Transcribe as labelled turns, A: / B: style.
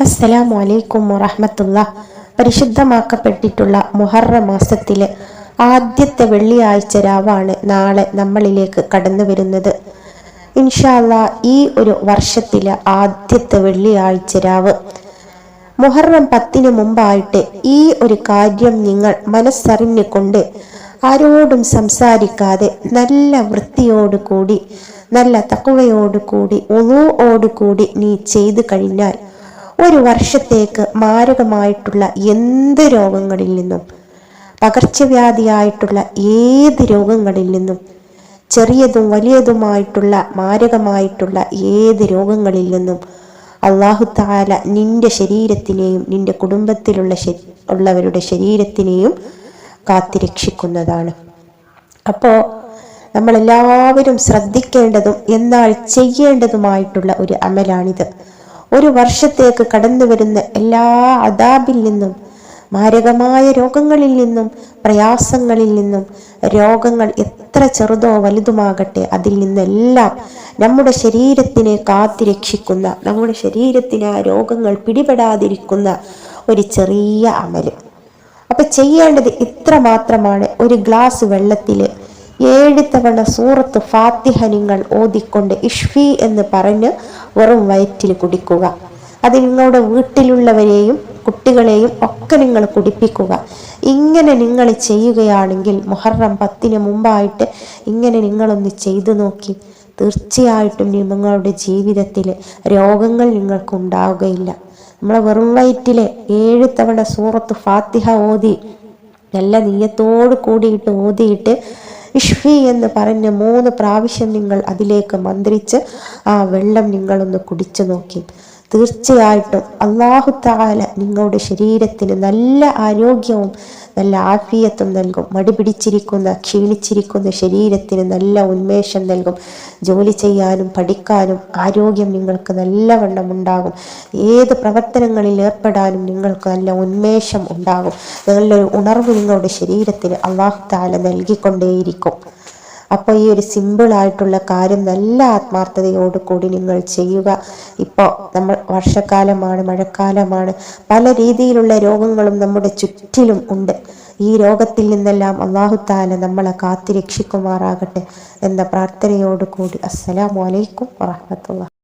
A: അസ്സലാമു അലൈക്കും വറഹമത്തുള്ള. പരിശുദ്ധമാക്കപ്പെട്ടിട്ടുള്ള മുഹറ മാസത്തിലെ ആദ്യത്തെ വെള്ളിയാഴ്ച രാവാണ് നാളെ നമ്മളിലേക്ക് കടന്നു വരുന്നത്. ഇൻഷാല്ല ഈ ഒരു വർഷത്തിലെ ആദ്യത്തെ വെള്ളിയാഴ്ച രാവ്. മുഹറം പത്തിന് മുമ്പായിട്ട് ഈ ഒരു കാര്യം നിങ്ങൾ മനസ്സറിഞ്ഞുകൊണ്ട് ആരോടും സംസാരിക്കാതെ നല്ല വൃത്തിയോടുകൂടി നല്ല തക്കുവയോടുകൂടി ഉളുവോടുകൂടി നീ ചെയ്തു കഴിഞ്ഞാൽ ഒരു വർഷത്തേക്ക് മാരകമായിട്ടുള്ള എന്ത് രോഗങ്ങളിൽ നിന്നും പകർച്ചവ്യാധിയായിട്ടുള്ള ഏത് രോഗങ്ങളിൽ നിന്നും ചെറിയതും വലിയതുമായിട്ടുള്ള മാരകമായിട്ടുള്ള ഏത് രോഗങ്ങളിൽ നിന്നും അള്ളാഹു താല നിന്റെ ശരീരത്തിനെയും നിന്റെ കുടുംബത്തിലുള്ള ഉള്ളവരുടെ ശരീരത്തിനെയും കാത്തിരക്ഷിക്കുന്നതാണ്. അപ്പോൾ നമ്മളെല്ലാവരും ശ്രദ്ധിക്കേണ്ടതും എന്നാൽ ചെയ്യേണ്ടതുമായിട്ടുള്ള ഒരു അമലാണിത്. ഒരു വർഷത്തേക്ക് കടന്നു വരുന്ന എല്ലാ അതാബിൽ നിന്നും മാരകമായ രോഗങ്ങളിൽ നിന്നും പ്രയാസങ്ങളിൽ നിന്നും രോഗങ്ങൾ എത്ര ചെറുതോ വലുതുമാകട്ടെ അതിൽ നിന്നെല്ലാം നമ്മുടെ ശരീരത്തിനെ കാത്തിരക്ഷിക്കുന്ന നമ്മുടെ ശരീരത്തിന് ആ രോഗങ്ങൾ പിടിപെടാതിരിക്കുന്ന ഒരു ചെറിയ അമൽ. അപ്പൊ ചെയ്യേണ്ടത് ഇത്ര മാത്രമാണ് ഒരു ഗ്ലാസ് വെള്ളത്തിൽ ഏഴ് തവണ സൂറത്ത് ഫാത്തിഹ നിങ്ങൾ ഓതിക്കൊണ്ട് ഇഷ്ഫി എന്ന് പറഞ്ഞ് വെറും വയറ്റിൽ കുടിക്കുക. അത് നിങ്ങളുടെ വീട്ടിലുള്ളവരെയും കുട്ടികളെയും ഒക്കെ നിങ്ങൾ കുടിപ്പിക്കുക. ഇങ്ങനെ നിങ്ങൾ ചെയ്യുകയാണെങ്കിൽ മുഹറം പത്തിന് മുമ്പായിട്ട് ഇങ്ങനെ നിങ്ങളൊന്ന് ചെയ്തു നോക്കി. തീർച്ചയായിട്ടും നിങ്ങളുടെ ജീവിതത്തിൽ രോഗങ്ങൾ നിങ്ങൾക്ക് ഉണ്ടാവുകയില്ല. നമ്മളെ വെറും വയറ്റിലെ ഏഴ് തവണ സൂറത്ത് ഫാത്തിഹ ഓതി നല്ല നീയത്തോട് കൂടിയിട്ട് ഓതിയിട്ട് ഇഷ്ഫി എന്ന് പറഞ്ഞ് മൂന്ന് പ്രാവശ്യം നിങ്ങൾ അതിലേക്ക് മന്ത്രിച്ച് ആ വെള്ളം നിങ്ങളൊന്ന് കുടിച്ചു നോക്കി. തീർച്ചയായിട്ടും അള്ളാഹു താല നിങ്ങളുടെ ശരീരത്തിന് നല്ല ആരോഗ്യവും നല്ല ആഫിയത്വം നൽകും. മടിപിടിച്ചിരിക്കുന്ന ക്ഷീണിച്ചിരിക്കുന്ന ശരീരത്തിന് നല്ല ഉന്മേഷം നൽകും. ജോലി ചെയ്യാനും പഠിക്കാനും ആരോഗ്യം നിങ്ങൾക്ക് നല്ലവണ്ണം ഉണ്ടാകും. ഏത് പ്രവർത്തനങ്ങളിൽ ഏർപ്പെടാനും നിങ്ങൾക്ക് നല്ല ഉന്മേഷം ഉണ്ടാകും. നല്ലൊരു ഉണർവ് നിങ്ങളുടെ ശരീരത്തിന് അള്ളാഹു താല നൽകിക്കൊണ്ടേയിരിക്കും. അപ്പോൾ ഈ ഒരു സിമ്പിൾ ആയിട്ടുള്ള കാര്യം നല്ല ആത്മാർത്ഥതയോട് കൂടി നിങ്ങൾ ചെയ്യുക. ഇപ്പോൾ നമ്മൾ വർഷക്കാലമാണ് മഴക്കാലമാണ്. പല രീതിയിലുള്ള രോഗങ്ങളും നമ്മുടെ ചുറ്റിലും ഉണ്ട്. ഈ രോഗത്തിൽ നിന്നെല്ലാം അള്ളാഹുത്താല നമ്മളെ കാത്തിരക്ഷിക്കുമാറാകട്ടെ എന്ന പ്രാർത്ഥനയോടുകൂടി അസ്സലാമലൈക്കും വാഹമത്തുള്ള